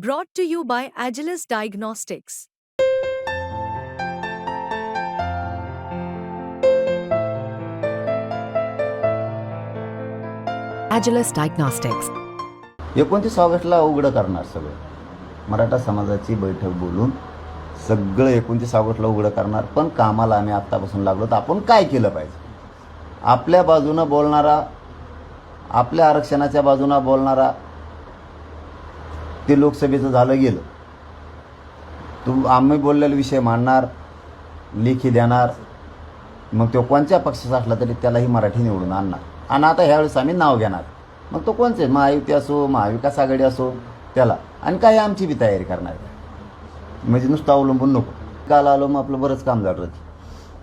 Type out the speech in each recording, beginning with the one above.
Brought to you by Agilus Diagnostics. Agilus Diagnostics. एकोणतीस ऑगस्टला उघडं करणार सगळं मराठा समाजाची बैठक बोलून सगळं एकोणतीस ऑगस्टला उघडं करणार पण कामाला आम्ही आत्तापासून लागलो तर आपण काय केलं पाहिजे आपल्या बाजूनं बोलणारा आपल्या आरक्षणाच्या बाजूनं बोलणारा ते लोकसभेचं झालं गेलं. तू आम्ही बोललेला विषय मांडणार लेखी देणार. मग तो कोणत्या पक्षाचा असला तरी त्यालाही मराठी निवडून आणणार. आणि आता ह्यावेळेस आम्ही नाव घेणार. मग तो कोणचे? महायुती असो महाविकास आघाडी असो त्याला. आणि काही आमची बी तयारी करणार. म्हणजे नुसतं अवलंबून नको. काल आलो मग आपलं बरंच काम झालं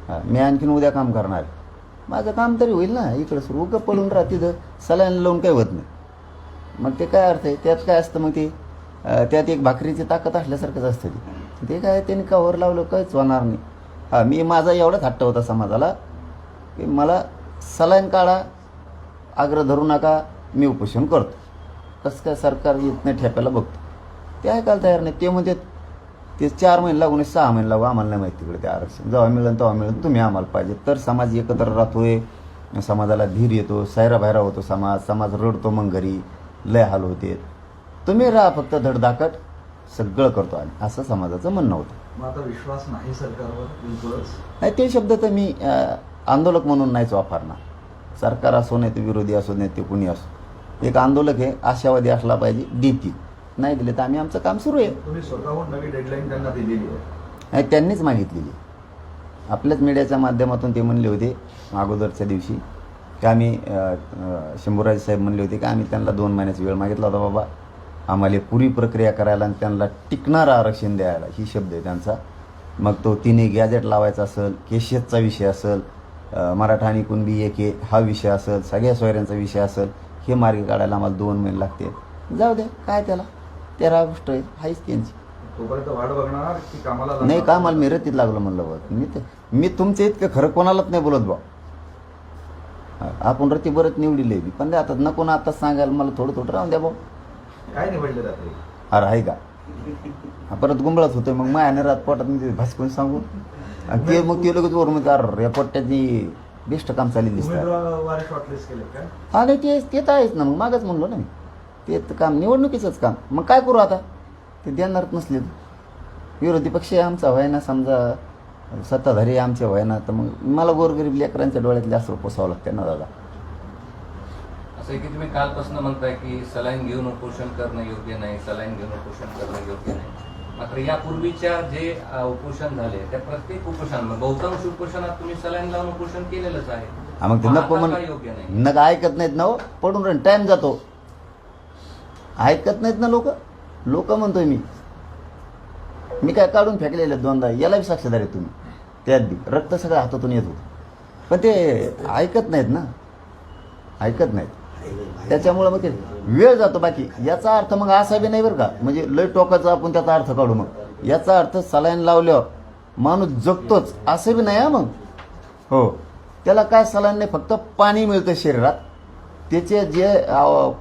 हां मी आणखीन उद्या काम करणार माझं काम तरी होईल ना. इकडं सुरू उगं पळून राहते तिथं सलाईन लावून काही होत नाही. मग ते काय अर्थ आहे? त्यात काय असतं मग ते? त्यात एक भाकरीची ताकद असल्यासारखंच असतं ते. ते काय त्यांनी कवर लावलं काहीच होणार नाही. हां मी माझा एवढाच हट्ट होता समाजाला की मला सलाईन काढा आग्रह धरू नका मी उपोषण करतो. कसं काय सरकार येत नाही ठेप्याला बघतो. ते ऐकायला तयार नाही. ते म्हणजे ते चार महिने लागून सहा महिने लागू आम्हाला नाही माहिती तिकडे ते आरक्षण. जेव्हा मिळेल तेव्हा मिळेल तुम्ही आम्हाला पाहिजे. तर समाज एकत्र राहतोय समाजाला धीर येतो सायरा बाहेरा होतो समाज समाज रडतो मग घरी लय हाल होते. तुम्ही राहा फक्त धडधाकट सगळं करतो आम्ही. असं समाजाचं म्हणणं होतं. आता विश्वास नाही सरकारवर बिलकुलच? नाही ते शब्द तर मी आंदोलक म्हणून नाहीच वापरणार. सरकार असो नाही ते विरोधी असो नाही ते कुणी असो. एक आंदोलक आहे आशावादी असला पाहिजे देतील नाही दिले तर आम्ही आमचं काम सुरू आहे. तुम्ही स्वतःहून नवी डेडलाईन त्यांना दिलेली आहे. नाही त्यांनीच मागितलेली आपल्याच मीडियाच्या माध्यमातून ते म्हणले होते अगोदरच्या दिवशी की आम्ही शंभूराज साहेब म्हणले होते की आम्ही त्यांना दोन महिन्याचा वेळ मागितला होता बाबा. आम्हाला पुरी प्रक्रिया करायला आणि त्यांना टिकणारं आरक्षण द्यायला ही शब्द आहे त्यांचा. मग तो तिन्ही गॅजेट लावायचा असेल केशियतचा विषय असेल मराठा आणि कुणबी एक हा विषय असेल सगळ्या सोयऱ्यांचा विषय असेल हे मार्ग काढायला आम्हाला दोन महिने लागते जाऊ दे काय त्याला? तेरा गोष्ट आहे हाच त्यांची. तोपर्यंत वाट बघणार की कामाला नाही? का मला मिरतीत लागलं म्हणलं बघ. मी ते मी तुमच्या इतकं खरं कोणालाच नाही बोलत बा आपण रती बरत निवडीले पण आता नको ना आताच सांगायला मला थोडं थोडं राहून द्या भाऊ काय निवडले अरे आहे का? हा, परत गुंबळच होतोय. मग मायाने रात पोटात मी भासकून सांगू. आणि ते मग ते लगेच वर म्हणजे अरे या पोट्याची बेस्ट काम चालली दिसतात. उमेदवार शॉर्टलिस्ट केले हा नाही ते ते तर आहेच ना. मग मागच म्हणलो ना मी. ते तर काम निवडणुकीचंच काम. मग काय करू आता? ते देणारच नसले विरोधी पक्ष आमचा व्हाय ना? समजा सत्ताधारी आमचे व्हाय ना? तर मग मला गोरगरीब लेकरांच्या डोळ्यातले असं पोसावं लागते ना दादा. असं की तुम्ही कालपासून म्हणताय की सलाईन घेऊन उपोषण करणं योग्य नाही सलाईन घेऊन उपोषण करणं योग्य नाही. मात्र यापूर्वीच्या जे उपोषण झाले त्या प्रत्येक उपोषण बहुतांश उपोषणात तुम्ही सलाईन लावून उपोषण केलेलंच आहे. मग ते मग नको आता म्हण का योग्य नाही? ऐकत नाहीत ना हो पडून टाईम जातो. ऐकत नाहीत ना लोक? लोक म्हणतोय मी. मी काय काढून फेकलेले दोनदा याला बी साक्षीदार आहे तुम्ही. त्यात बी रक्त सगळं हातातून येत होतं. पण ते ऐकत नाहीत ना. ऐकत नाहीत. त्याच्यामुळं मग ते वेळ जातो बाकी. याचा अर्थ मग असा बी नाही बरं का? म्हणजे लय टोकाचा आपण त्याचा अर्थ काढू मग. याचा अर्थ सलाईन लावल्यावर माणूस जगतोच. असं बी नाही हा मग. हो. त्याला काय सलाईन नाही फक्त पाणी मिळतं शरीरात. त्याचे जे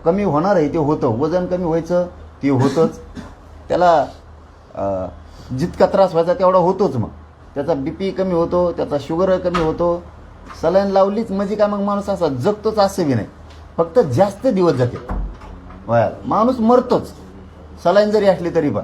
कमी होणार आहे ते होतं. वजन कमी व्हायचं ते होतंच. त्याला जितका त्रास व्हायचा तेवढा होतोच मग. त्याचा बी पी कमी होतो त्याचा शुगर कमी होतो. सलाईन लावलीच म्हणजे काय मग माणूस असा जगतोच असं बी नाही. फक्त जास्त दिवस जाते. वयाला माणूस मरतोच. सलाईन जरी असली तरी पण.